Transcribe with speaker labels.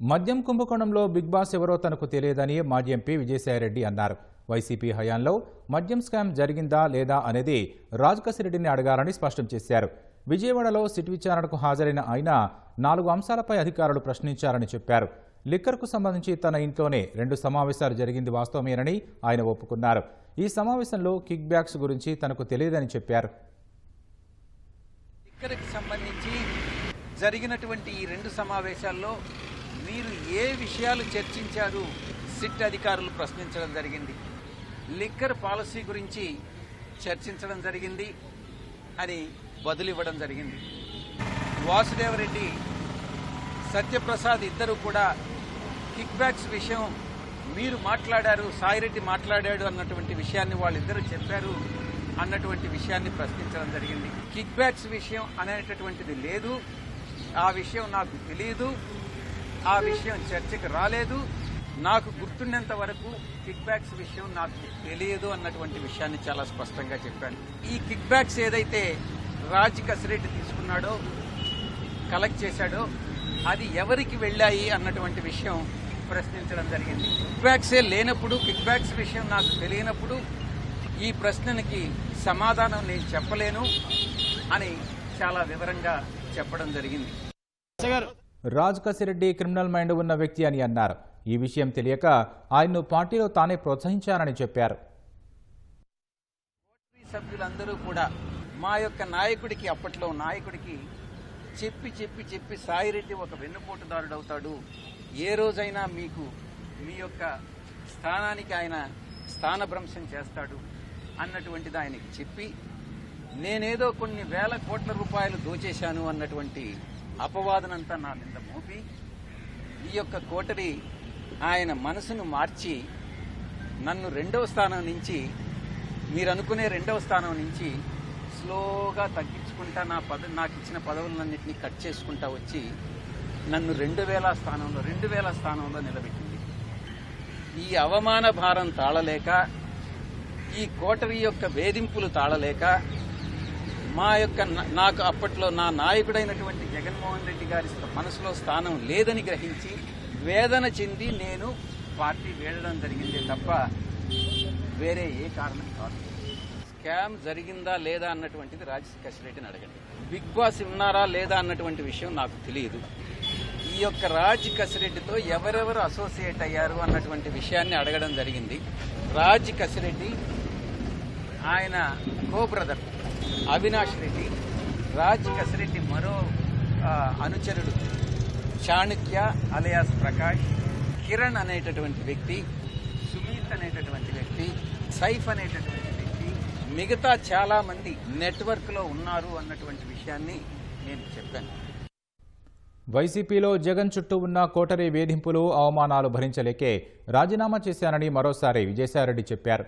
Speaker 1: మద్యం కుంభకోణంలో big boss ఎవరో తనకు తెలియదని మాజీ ఎంపీ విజయసాయిరెడ్డి అన్నారు. వైసీపీ హయాంలో మద్యం స్కామ్ జరిగిందా లేదా అనేది రాజకసిరెడ్డిని అడగాలని స్పష్టం చేశారు. విజయవాడలో సిట్ విచారణకు హాజరైన ఆయన నాలుగు అంశాలపై అధికారులు ప్రశ్నించారని చెప్పారు. లిక్కర్కు సంబంధించి తన ఇంట్లోనే రెండు సమావేశాలు జరిగింది వాస్తవమేనని ఆయన ఒప్పుకున్నారు. ఈ సమావేశంలో కిక్ బ్యాక్స్ గురించి తనకు తెలియదని చెప్పారు.
Speaker 2: లిక్కర్కి సంబంధించి జరిగినటువంటి ఈ రెండు సమావేశాల్లో మీరు ఏ విషయాలు చర్చించారు? సిట్ అధికారులు ప్రశ్నించడం జరిగింది. లిక్కర్ పాలసీ గురించి చర్చించడం జరిగింది అని బదులివ్వడం జరిగింది. వాసుదేవరెడ్డి సత్యప్రసాద్ ఇద్దరు కూడా కిక్ బ్యాక్స్ విషయం మీరు మాట్లాడారు సాయిరెడ్డి మాట్లాడాడు అన్నటువంటి విషయాన్ని వాళ్ళిద్దరూ చెప్పారు అన్నటువంటి విషయాన్ని ప్రశ్నించడం జరిగింది. కిక్ బ్యాక్స్ విషయం అనేటటువంటిది లేదు. ఆ విషయం నాకు తెలియదు ఆ విషయం చర్చకు రాలేదు. నాకు గుర్తున్నంత వరకు కిక్ బ్యాక్స్ విషయం నాకు తెలియదు అన్నటువంటి విషయాన్ని చాలా స్పష్టంగా చెప్పాను. ఈ కిక్ బ్యాక్స్ ఏదైతే రాజ్ కసిరెడ్డి తీసుకున్నాడో కలెక్ట్ చేశాడో అది ఎవరికి వెళ్ళాయి అన్నటువంటి విషయం ప్రశ్నించడం జరిగింది. కిక్ బ్యాక్సే లేనప్పుడు కిక్ బ్యాక్స్ విషయం నాకు తెలియనప్పుడు ఈ ప్రశ్నకి సమాధానం నేను చెప్పలేను అని చాలా వివరంగా చెప్పడం జరిగింది.
Speaker 1: రాజ్ కసిరెడ్డి క్రిమినల్ మైండ్ ఉన్న వ్యక్తి అని అన్నారు. ఈ విషయం తెలియక ఆయన్ను పార్టీలో తానే ప్రోత్సహించారని చెప్పారు.
Speaker 2: సభ్యులందరూ కూడా మా యొక్క నాయకుడికి అప్పట్లో నాయకుడికి చెప్పి చెప్పి చెప్పి సాయిరెడ్డి ఒక వెన్నుపోటుదారుడు అవుతాడు. ఏ రోజైనా మీకు మీ యొక్క స్థానానికి ఆయన స్థానభ్రంశం చేస్తాడు అన్నటువంటిది ఆయనకి చెప్పి నేనేదో కొన్ని వేల కోట్ల రూపాయలు దోచేశాను అన్నటువంటి అపవాదనంతా నా మీద మోపి ఈ యొక్క కోటరి ఆయన మనసును మార్చి నన్ను రెండవ స్థానం నుంచి మీరు అనుకునే రెండవ స్థానం నుంచి స్లోగా తగ్గించుకుంటా నా పద నాకు ఇచ్చిన పదవులన్నింటినీ కట్ చేసుకుంటా వచ్చి నన్ను రెండు వేల స్థానంలో రెండు వేల స్థానంలో నిలబెట్టింది. ఈ అవమాన భారం తాళలేక ఈ కోటరి యొక్క వేధింపులు తాళలేక మా యొక్క నాకు అప్పట్లో నా నాయకుడైనటువంటి జగన్మోహన్ రెడ్డి గారి మనసులో స్థానం లేదని గ్రహించి వేదన చెంది నేను పార్టీ వేడడం జరిగిందే తప్ప వేరే ఏ కారణం కాదు. స్కామ్ జరిగిందా లేదా అన్నటువంటిది రాజశేఖర్ రెడ్డిని అడగండి. బిగ్ బాస్ ఉన్నారా లేదా అన్నటువంటి విషయం నాకు తెలియదు. ఈ యొక్క రాజ్ కసిరెడ్డితో ఎవరెవరు అసోసియేట్ అయ్యారు అన్నటువంటి విషయాన్ని అడగడం జరిగింది. రాజ్ కసిరెడ్డి ఆయన కో బ్రదర్ అవినాష్ రెడ్డి రాజ్ కసిరెడ్డి మరో అనుచరుడు. చాణక్య అలయాస్ ప్రకాష్ కిరణ్ అనేటటువంటి వ్యక్తి సుమీత్ అనేటటువంటి వ్యక్తి సైఫ్ అనేటటువంటి వ్యక్తి మిగతా చాలా మంది నెట్వర్క్లో ఉన్నారు అన్నటువంటి విషయాన్ని నేను చెప్పాను.
Speaker 1: వైసీపీలో జగన్ చుట్టూ ఉన్న కోటరీ వేధింపులు అవమానాలు భరించలేకే రాజీనామా చేశానని మరోసారి విజయసాయిరెడ్డి చెప్పారు.